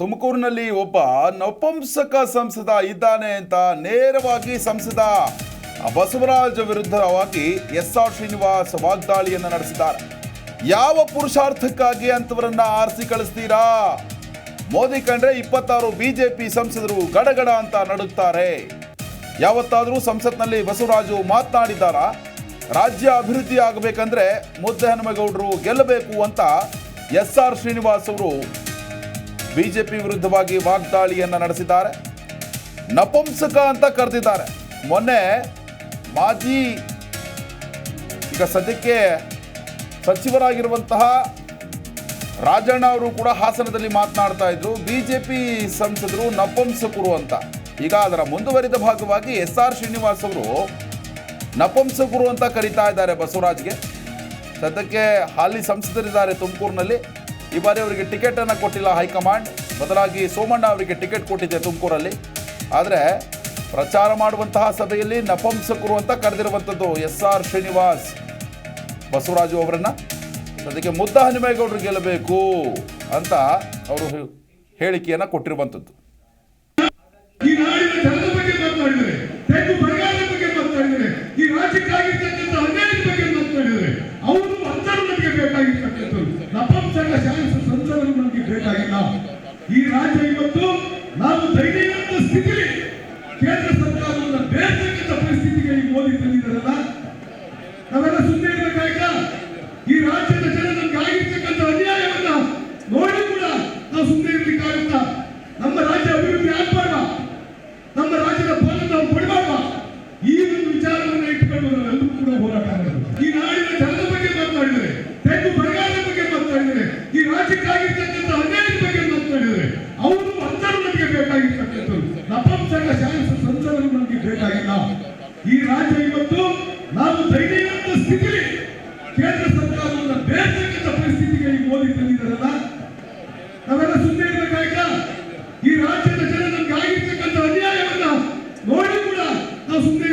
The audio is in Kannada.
ತುಮಕೂರಿನಲ್ಲಿ ಒಬ್ಬ ನಪುಂಸಕ ಸಂಸದ ಇದ್ದಾನೆ ಅಂತ ನೇರವಾಗಿ ಸಂಸದ ಬಸವರಾಜ್ ವಿರುದ್ಧವಾಗಿ ಎಸ್ ಆರ್ ಶ್ರೀನಿವಾಸ್ ವಾಗ್ದಾಳಿಯನ್ನು ನಡೆಸಿದ್ದಾರೆ. ಯಾವ ಪುರುಷಾರ್ಥಕ್ಕಾಗಿ ಅಂತವರನ್ನ ಆರಿಸಿ ಕಳಿಸ್ತೀರಾ? ಮೋದಿ ಕಂಡ್ರೆ ಇಪ್ಪತ್ತಾರು ಬಿಜೆಪಿ ಸಂಸದರು ಗಡಗಡ ಅಂತ ನಡುತ್ತಾರೆ. ಯಾವತ್ತಾದರೂ ಸಂಸತ್ನಲ್ಲಿ ಬಸವರಾಜು ಮಾತನಾಡಿದ್ದಾರಾ? ರಾಜ್ಯ ಅಭಿವೃದ್ಧಿ ಆಗಬೇಕಂದ್ರೆ ಮುದ್ದೆ ಹನುಮೇಗೌಡರು ಗೆಲ್ಲಬೇಕು ಅಂತ ಎಸ್ ಆರ್ ಶ್ರೀನಿವಾಸ್ ಅವರು ಬಿಜೆಪಿ ವಿರುದ್ಧವಾಗಿ ವಾಗ್ದಾಳಿಯನ್ನ ನಡೆಸಿದ್ದಾರೆ. ನಪುಂಸಕ ಅಂತ ಕರೆದಿದ್ದಾರೆ. ಮೊನ್ನೆ ಮಾಜಿ ಈಗ ಸದ್ಯಕ್ಕೆ ಸಚಿವರಾಗಿರುವಂತಹ ರಾಜಣ್ಣ ಅವರು ಕೂಡ ಹಾಸನದಲ್ಲಿ ಮಾತನಾಡ್ತಾ ಇದ್ರು. ಬಿಜೆಪಿ ಸಂಸದರು ನಪುಂಸಕರು ಅಂತ. ಈಗ ಅದರ ಮುಂದುವರಿದ ಭಾಗವಾಗಿ ಎಸ್ ಆರ್ ಶ್ರೀನಿವಾಸ್ ಅವರು ನಪುಂಸಕರು ಅಂತ ಕರೀತಾ ಇದ್ದಾರೆ ಬಸವರಾಜ್ಗೆ. ಸದ್ಯಕ್ಕೆ ಹಾಲಿ ಸಂಸದರಿದ್ದಾರೆ ತುಮಕೂರಿನಲ್ಲಿ. ಈ ಬಾರಿ ಅವರಿಗೆ ಟಿಕೆಟನ್ನು ಕೊಟ್ಟಿಲ್ಲ ಹೈಕಮಾಂಡ್. ಬದಲಾಗಿ ಸೋಮಣ್ಣ ಅವರಿಗೆ ಟಿಕೆಟ್ ಕೊಟ್ಟಿದೆ ತುಮಕೂರಲ್ಲಿ. ಆದರೆ ಪ್ರಚಾರ ಮಾಡುವಂತಹ ಸಭೆಯಲ್ಲಿ ನಪಂಸಕರು ಅಂತ ಕರೆದಿರುವಂಥದ್ದು ಎಸ್ ಆರ್ ಶ್ರೀನಿವಾಸ್ ಬಸವರಾಜು ಅವರನ್ನು. ಅದಕ್ಕೆ ಮುದ್ದ ಹನುಮೇಗೌಡರು ಗೆಲ್ಲಬೇಕು ಅಂತ ಅವರು ಹೇಳಿಕೆಯನ್ನು ಕೊಟ್ಟಿರುವಂಥದ್ದು ಈ ರಾಜ್ಯ ಇವತ್ತು ನಾವು ದೈನಂದಿನ ಸ್ಥಿತಿಯಲ್ಲಿ ಕೇಂದ್ರ ಸರ್ಕಾರವನ್ನು ಬೇರ್ತಕ್ಕಂಥ ಪರಿಸ್ಥಿತಿಗೆ ಈ ಮೋದಿ ತಂದಿದ್ದಾರಲ್ಲ ನಾವೆಲ್ಲ ಸುಮ್ಮನೆ ಇರಬೇಕಾಯ್ತಾ ಈ ರಾಜ್ಯದ ಜನ ನಮ್ಗೆ ಆಗಿರ್ತಕ್ಕಂಥ ಅನ್ಯಾಯವನ್ನ ನೋಡಿ ಕೂಡ ನಾವು ಸುಮ್ಮನೆ ಇರ್ಲಿಕ್ಕಾಗುತ್ತಾ ನಮ್ಮ ರಾಜ್ಯ ಅಭಿವೃದ್ಧಿ ಆಗ್ಬಾರ್ದ ನಮ್ಮ ರಾಜ್ಯದ ಪಾಲನೆ ನಾವು ಕೊಡಬಾರ್ದ ಈ ಒಂದು ವಿಚಾರವನ್ನ ಇಟ್ಕೊಂಡು ನಾವೆಲ್ಲರೂ ಕೂಡ ಹೋರಾಟ ಮಾಡೋದು ಈ ನಾಡಿನ ಜನರ ಬಗ್ಗೆ ಮಾತನಾಡಿದರೆ ತೆಂಗು ಬರಗಾಲದ ಬಗ್ಗೆ ಮಾತನಾಡಿದರೆ ಈ ರಾಜ್ಯಕ್ಕಾಗಿರ್ತಕ್ಕಂಥ ಅನ್ಯಾಯದ ಬಗ್ಗೆ ಮಾತನಾಡಿದರೆ ಅವರು ಅಂತರು ನಮಗೆ ಬೇಕಾಗಿರ್ತಕ್ಕಂಥದ್ದು ನಪಂಸಕ ಶಾಸಕ ಸಂಸದರು ನಮಗೆ ಬೇಕಾಗಿಲ್ಲ ಈ ರಾಜ್ಯ ಇವತ್ತು ನಾವು ಧೈರ್ಯವಂತ ಸ್ಥಿತಿಲಿ ಕೇಂದ್ರ ಸರ್ಕಾರವನ್ನು ಬೇರ್ತಕ್ಕಂಥ ಪರಿಸ್ಥಿತಿಗೆ ಈ ಮೋದಿ ತಂದಿದ್ದಾರಲ್ಲ? ನಾವೆಲ್ಲ ಸುಮ್ಮನೆ ಇರಬೇಕಾಯ್ತಾ ಈ ರಾಜ್ಯದ ಜನ ನಮ್ಗೆ ಆಗಿರ್ತಕ್ಕಂಥ ಅನ್ಯಾಯವನ್ನ ನೋಡಿ ಕೂಡ ನಾವು ಸುಮ್ಮನೆ